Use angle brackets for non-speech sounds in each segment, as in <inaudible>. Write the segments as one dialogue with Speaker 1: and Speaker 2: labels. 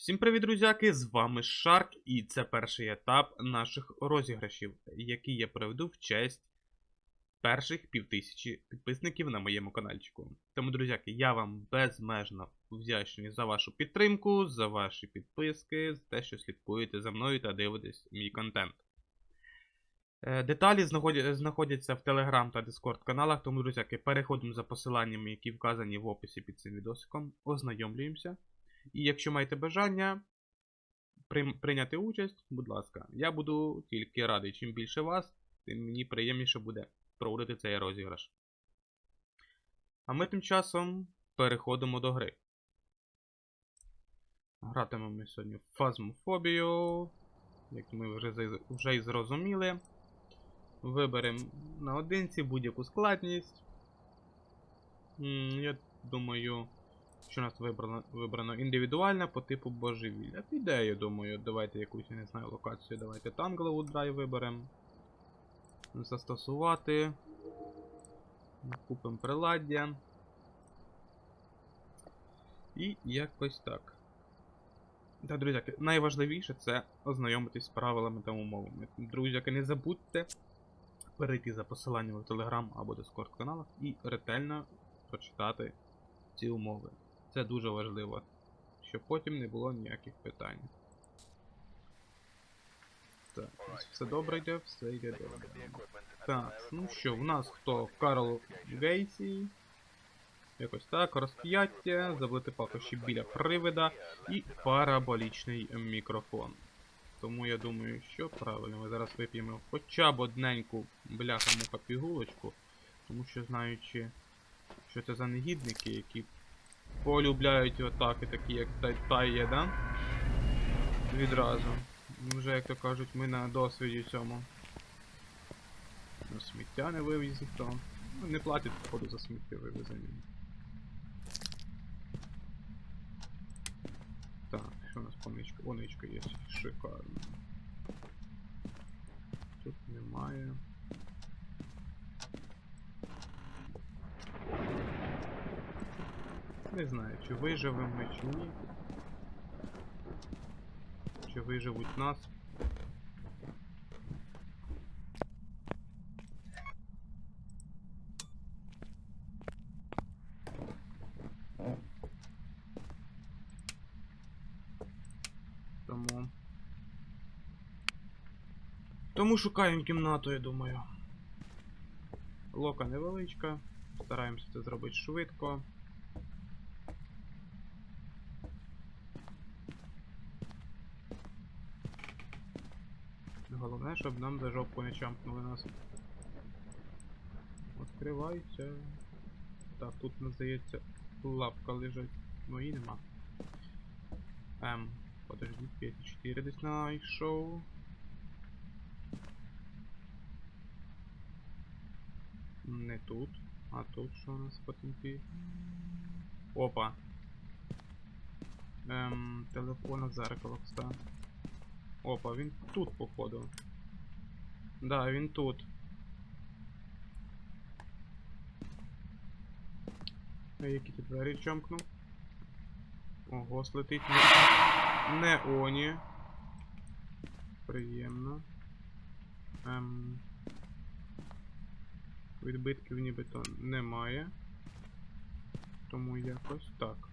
Speaker 1: Всім привіт, друзяки! З вами Шарк, і це перший етап наших розіграшів, який я проведу в честь перших півтисячі підписників на моєму каналчику. Тому, друзяки, я вам безмежно вдячний за вашу підтримку, за ваші підписки, за те, що слідкуєте за мною та дивитесь мій контент. Е, Деталі знаходяться в Telegram та Discord каналах, тому, друзяки, переходимо за посиланнями, які вказані в описі під цим відосиком, ознайомлюємося. І якщо маєте бажання прийняти участь, будь ласка, я буду тільки радий. Чим більше вас, тим мені приємніше буде проводити цей розіграш. А ми тим часом переходимо до гри. Гратимемо ми сьогодні в фазмофобію, як ми вже, вже й зрозуміли. Виберемо наодинці будь-яку складність. Я думаю, що у нас вибрано, вибрано індивідуальне по типу божевілля. Піде, я думаю, давайте якусь, я не знаю, локацію. Давайте Танглову драйв виберемо. Застосувати. Купимо приладдя. І якось так. Так, друзяки, найважливіше це ознайомитись з правилами та умовами. Друзяки, не забудьте перейти за посиланням в Telegram або Discord каналах і ретельно прочитати ці умови. Це дуже важливо, щоб потім не було ніяких питань. Так, все добре йде, все йде добре. Так, ну що, в нас хто? Карл Гейсі. Якось так, розп'яття, заблити пахощі біля привида і параболічний мікрофон. Тому я думаю, що правильно, ми зараз вип'ємо хоча б одненьку бляха-муха пігулочку, тому що знаючи, що це за негідники, які полюбляють атаки такі, як Тай- Тайє, да? Відразу. Вже, як то кажуть, ми на досвіді цьому. На сміття не вивіз ніхто. Ну, не платять, походу, за сміття вивезення. Так, що у нас поничка? Оничка є, шикарно. Тут немає. Не знаю, чи виживемо ми, чи ні. Чи виживуть нас. Тому. Тому шукаємо кімнату, я думаю. Лока невеличка. Стараємося це зробити швидко. Головне, щоб нам за жопку не чампнули нас. Відкривайся. Так, тут, ну, здається, лапка лежить. Ну і нема. Ем, подожди, 5-4 десь знайшов. Не тут. А тут що у нас по темпі? Опа. Ем, телефон зеркало, кстати. Опа, він тут, походу. Да, він тут. А які ти двері чомкнув? Ого, слетить не, не Оні. Приємно. Ем... Відбитків нібито немає. Тому якось так.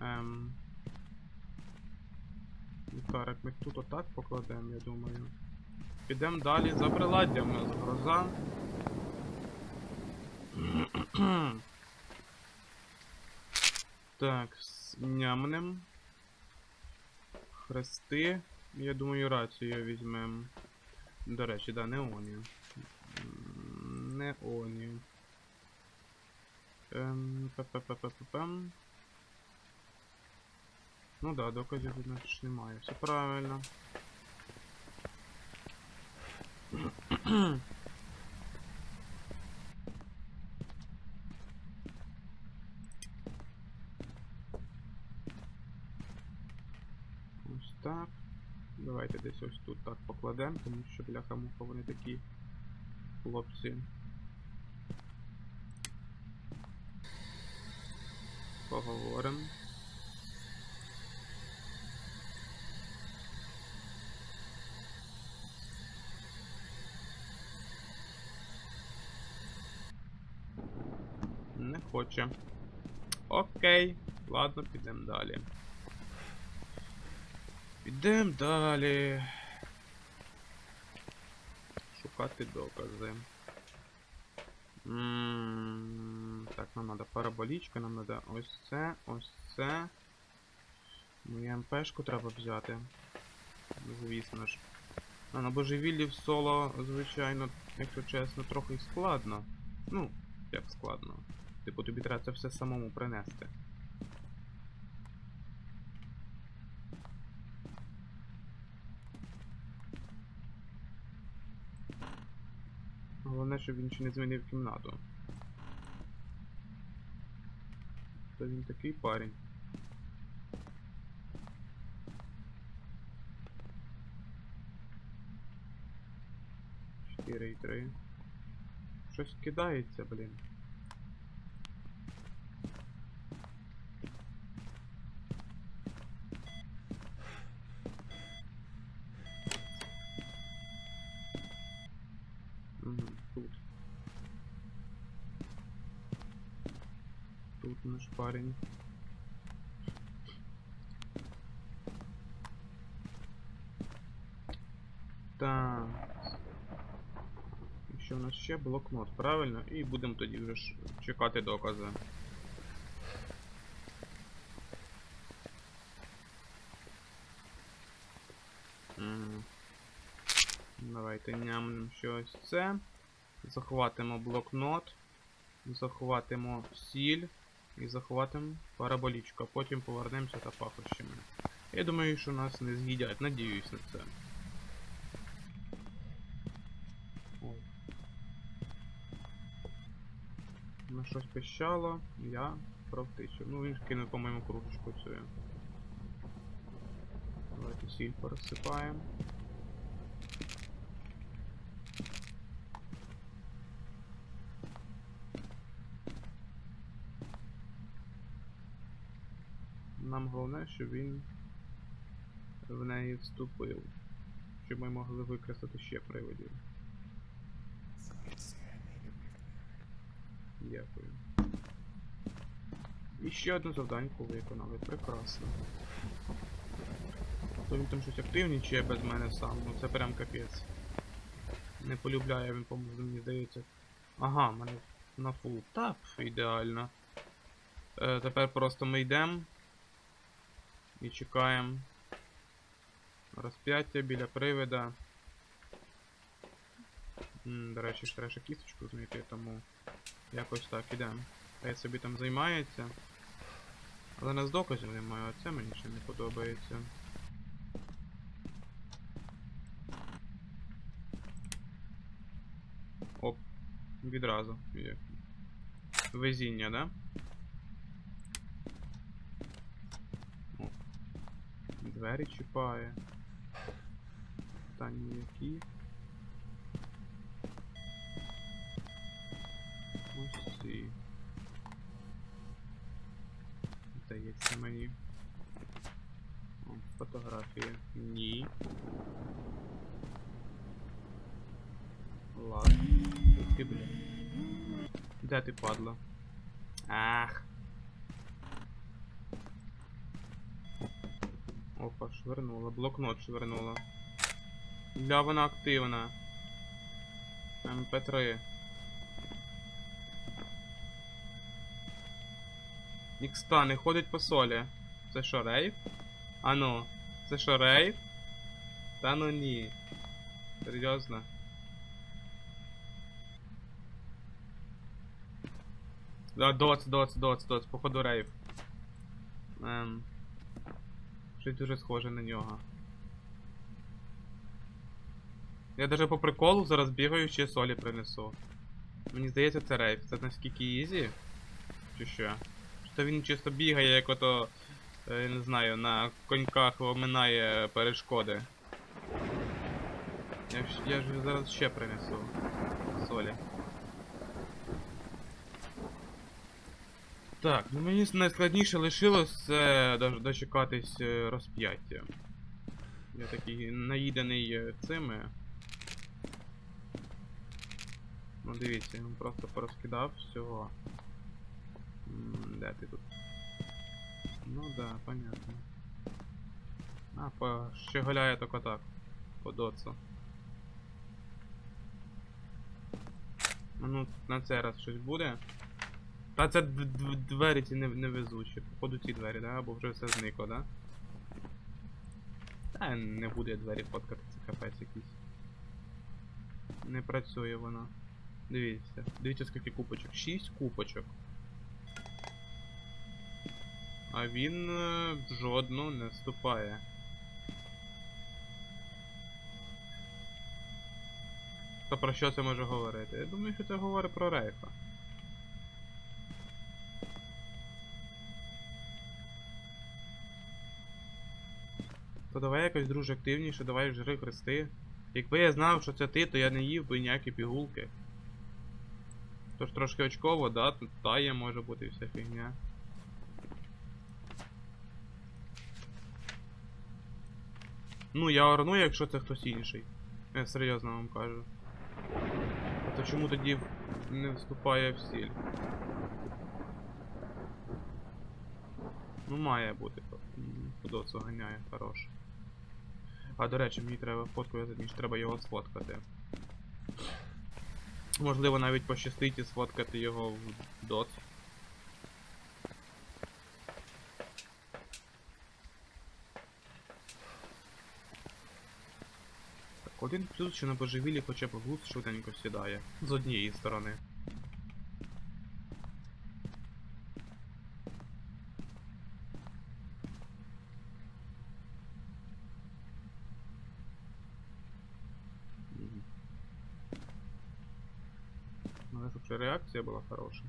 Speaker 1: Ем... Ліхтарик ми тут отак покладемо, я думаю. Підемо далі за приладдям у гроза. <clears throat> так, нямнем. Хрести. Я думаю, рацію візьмемо. До речі, да, не Оні. Не Оні. Ем, па-па-па-па-па-пам. Ну да, доказів ж немає. Все правильно. <clears throat> Ось так. Давайте десь ось тут так покладемо, тому що бляха-муха вони такі хлопці. Поговоримо. Хоче. Окей. Ладно, підемо далі. Підемо далі. Шукати докази. Так, нам треба параболічка, нам треба ось це, ось це. Ну і МПшку треба взяти. Звісно ж. А на божевіллі в соло, звичайно, якщо чесно, трохи складно. Ну, як складно. Типу, тобі треба це все самому принести. Головне, щоб він ще не змінив кімнату. Та він такий парень. Чотири і три. Щось кидається, блін. Угу, тут. Тут наш парень. Так. І Що в нас ще? Блокнот, правильно? І будемо тоді вже чекати докази. Давайте нямнем щось це. Захватимо блокнот. Захватимо сіль. І захватимо параболічку, а потім повернемося та пахощами. Я думаю, що нас не з'їдять, надіюсь на це. Ой. На щось пищало, я провтичив. Ну він кинув, по-моєму, кружечку цю. Давайте сіль порозсипаємо. Нам головне, щоб він в неї вступив. Щоб ми могли використати ще приводів. Дякую. І ще одну завданьку виконали. Прекрасно. То він там щось активнічає без мене сам, ну це прям капець. Не полюбляє він, по-моєму, мені здається. Ага, мене на фул тап ідеально. Е, тепер просто ми йдемо і чекаємо розп'яття біля привида. М, До речі, ж треба ще кісточку знайти, тому якось так ідемо. Хай собі там займається. Але нас доказів немає, а це мені ще не подобається. Оп, відразу. Везіння, да? Двері чіпає. Питання які. Ось ці. Здається мені. О, фотографія. Ні. Ладно. Ти, бля. Де ти падла? Ах. Опа, швирнула. Блокнот швирнула. Бля, вона активна. МП3. Ікста не ходить по солі. Це що, рейв? Ану, це що, рейв? Та ну ні. Серйозно. Да, доц, доц, доц, доц, походу рейв. Ем. Щось дуже схоже на нього. Я даже по приколу зараз бігаю ще солі принесу. Мені здається, це рейв. Це наскільки ізі? Чи що? Що він чисто бігає, як ото. е, Я не знаю, на коньках оминає перешкоди. Я, я ж зараз ще принесу солі. Так, ну мені найскладніше лишилось це дочекатись е, розп'яття. Я такий наїдений е, цими. Ну дивіться, вам просто порозкидав всього. Де ти тут? Ну да, понятно. А, по... ще гуляє тільки так. По доцу. Ну, на цей раз щось буде. Та це двері ці не, невезучі. Походу ці двері, да? Або вже все зникло, да? Та не буде двері фоткати, це капець якийсь. Не працює вона. Дивіться. Дивіться скільки купочок. 6 купочок. А він е, в жодну не вступає. То про що це може говорити? Я думаю, що це говорить про рейфа. То давай якось друже активніше, давай жри хрести. Якби я знав, що це ти, то я не їв би ніякі пігулки. Тож трошки очково, да, тут тає може бути вся фігня. Ну, я орну, якщо це хтось інший. Я серйозно вам кажу. А то чому тоді не вступає в сіль? Ну має бути. Подоцу ганяє, хорош. А до речі, мені треба фотку, я мені треба його сфоткати. Можливо, навіть пощастить і сфоткати його в доц. Так, один плюс, що на божевілі хоча б глуз швиденько сідає. З однієї сторони. Мгм. Надо, щоб ще була.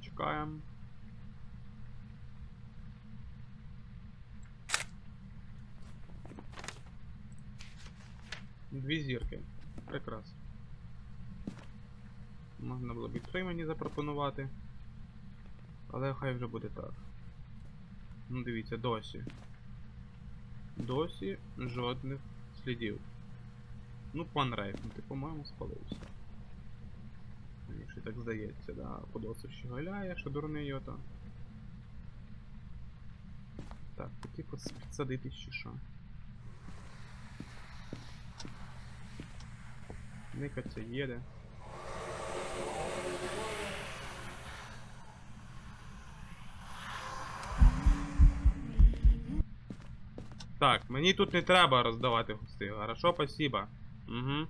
Speaker 1: Чекаємо. Дві зірки. Прекрасно. Можна було б і три мені запропонувати. Але хай вже буде так. Ну дивіться, досі. Досі жодних слідів. Ну, пан Рейф, ну ти, по-моєму, спалився. Ще так здається, да. Подосив ще галяє, що дурний його там. Так, таки підсадити чи що. Никаться їде. Так, мені тут не треба роздавати густи. Хорошо, спасибо. Угу.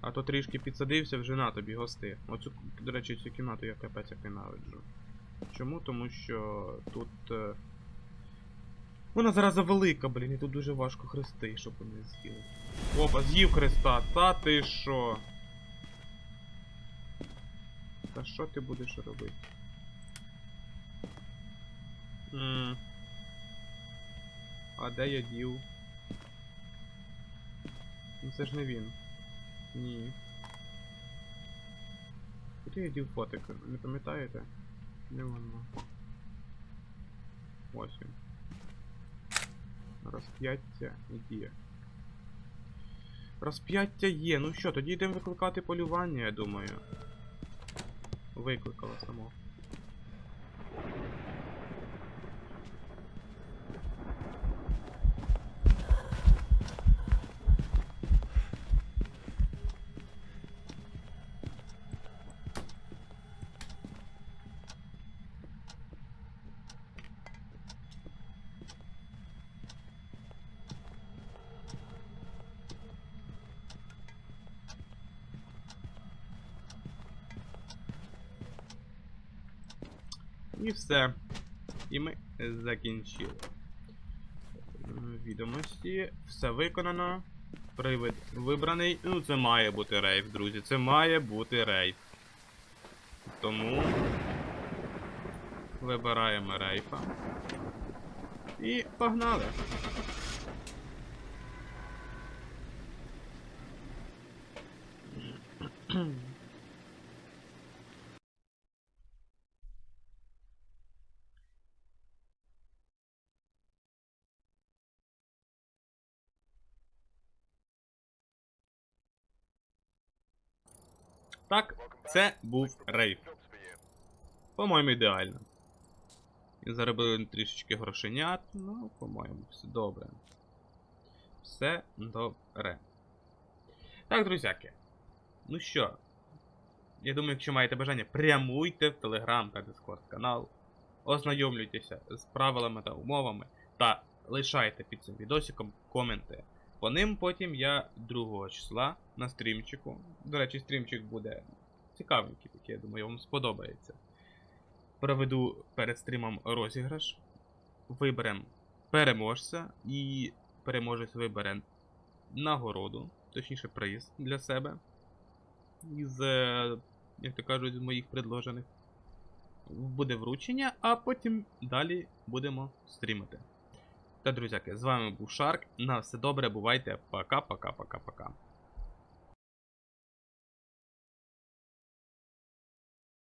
Speaker 1: А то трішки підсадився, вже на тобі гости. Оцю, до речі, цю кімнату я капець як ненавиджу. Чому? Тому що тут. е, Вона зараза велика, блін, і тут дуже важко хрести, щоб вони з'їли. Опа, з'їв хреста, та ти що? Та що ти будеш робити? М. А де я дів? Ну це ж не він. Ні. Куди я дів фотик? Не пам'ятаєте? Не воно. Ось він. Розп'яття є. Розп'яття є. Ну що, тоді йдемо викликати полювання, я думаю. Викликала само. І все. І ми закінчили. Відомості. Все виконано. Привид вибраний. Ну, це має бути рейв, друзі. Це має бути рейв. Тому. Вибираємо рейфа. І погнали. Так, це був рейв. По-моєму, ідеально. І заробили трішечки грошенят. Ну, по-моєму, все добре. Все добре. Так, друзяки. Ну що, я думаю, якщо маєте бажання, прямуйте в Телеграм та Дискорд канал. Ознайомлюйтеся з правилами та умовами та лишайте під цим відосиком коменти. По ним потім я 2 числа на стрімчику. До речі, стрімчик буде цікавенький, такий, я думаю, вам сподобається. Проведу перед стрімом розіграш. Виберемо переможця і переможець вибере нагороду, точніше приз для себе. Із, е, як то кажуть, з моїх предложених. Буде вручення, а потім далі будемо стрімити. Та, друзяки, з вами був Шарк. На все добре, бувайте. Пока-пока-пока-пока.